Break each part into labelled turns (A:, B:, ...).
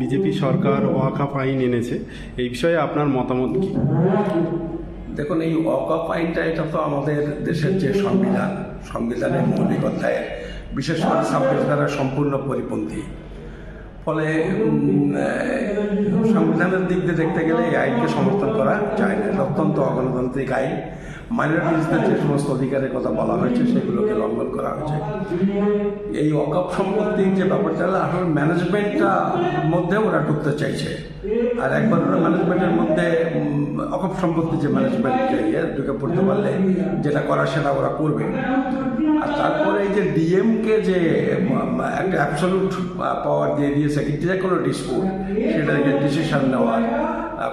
A: BJP সরকার ওয়াকাফ আইন এনেছে। এই বিষয়ে আপনার মতামত কি?
B: দেখুন, এই অকাপ আইনটা, এটা তো আমাদের দেশের যে সংবিধান, সংবিধানের মৌলিক অধ্যায়ের বিশেষ করে ছাব্বিশ দ্বারা সম্পূর্ণ পরিপন্থী। ফলে সংবিধানের দিক দিয়ে দেখতে গেলে এই আইনকে সমর্থন করা যায় না। অত্যন্ত অগণতান্ত্রিক আইন। মাইনরিটিসদের যে সমস্ত অধিকারের কথা বলা হয়েছে, সেগুলোকে লঙ্ঘন করা হয়েছে। এই অকাপ সম্পত্তির যে ব্যাপারটা আসলে ম্যানেজমেন্টটা মধ্যে ওরা ঢুকতে চাইছে। আর একবার ওরা ম্যানেজমেন্টের মধ্যে অকাপ সম্পত্তি যে ম্যানেজমেন্ট ইয়ে ঢুকে পড়তে পারলে, যেটা করা সেটা ওরা করবে। তারপরে এই যে ডিএমকে যে একটা অ্যাবসলুট পাওয়ার দিয়ে দিয়েছে যে কোনো ডিসপুট সেটাকে ডিসিশন নেওয়ার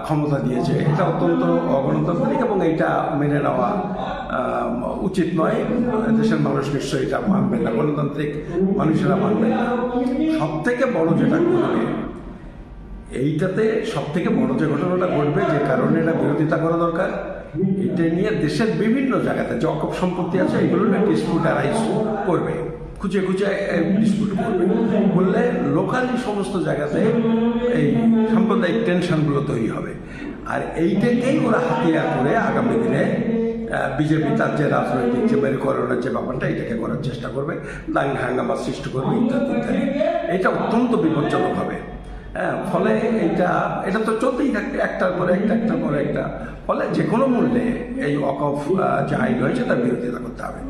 B: ক্ষমতা দিয়েছে, এটা অত্যন্ত অগণতান্ত্রিক এবং এইটা মেনে নেওয়া উচিত নয়। দেশের মানুষ নিশ্চয়ই এটা মানবে না, গণতান্ত্রিক মানুষেরা মানবে না। সব থেকে বড় যেটা ঘটবে, এইটাতে সব থেকে বড় যে ঘটনাটা ঘটবে, যে কারণে এটা বিরোধিতা করা দরকার এটা নিয়ে দেশের বিভিন্ন জায়গাতে যে সম্পত্তি আছে, এগুলো নিয়ে ডিসপিউট অ্যারাইজ করবে। খুঁজে খুঁজে ডিসপিউট করবে। বললে লোকালি সমস্ত জায়গাতে এই সাম্প্রদায়িক টেনশনগুলো তৈরি হবে। আর এইটাকেই ওরা হাতিয়ার করে আগামী দিনে বিজেপি তার যে রাজনৈতিক যে মেরুকরণের যে ব্যাপারটা, এটাকে করার চেষ্টা করবে দাঙ্গা হাঙ্গামা সৃষ্টি করবে ইত্যাদি ইত্যাদি। এটা অত্যন্ত বিপজ্জনক হবে। হ্যাঁ ফলে এটা এটা তো চলতেই থাকবে একটার পরে একটা, একটার পরে একটা। ফলে যে কোনো মূল্যে এই অকফ যে আইন হয়েছে তার বিরোধিতা করতে হবে।